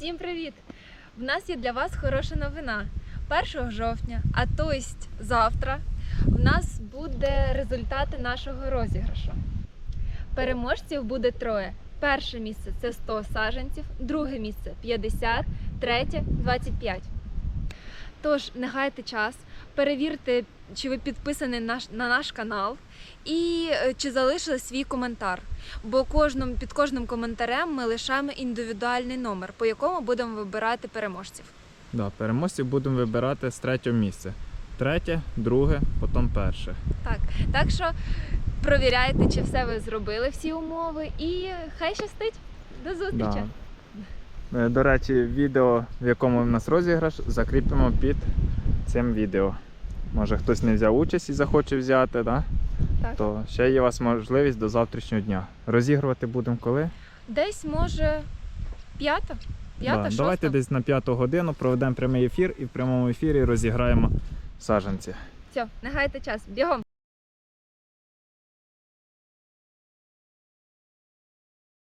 Всім привіт! В нас є для вас хороша новина. 1 жовтня, а то єсть завтра, в нас буде результати нашого розіграшу. Переможців буде троє. Перше місце це 100 саженців, друге місце 50, третє 25. Тож не гайте час, перевірте, чи ви підписані на наш канал і е, чи залишили свій коментар. Бо кожним, під кожним коментарем ми лишаємо індивідуальний номер, по якому будемо вибирати переможців. Да, переможців будемо вибирати з третього місця. Третє, друге, потім перше. Так, так що провіряйте, чи все ви зробили, всі умови, і хай щастить. До зустрічі! Е, До речі, відео, в якому в нас розіграш, закріпимо під цим відео. Може хтось не взяв участь і захоче взяти, да? Так. то ще є у вас можливість до завтрашнього дня. Розігрувати будемо коли? Десь може п'ята? П'ята, Да. Давайте десь на п'яту годину проведемо прямий ефір і в прямому ефірі розіграємо саджанці. Все, не гайте час, бігом!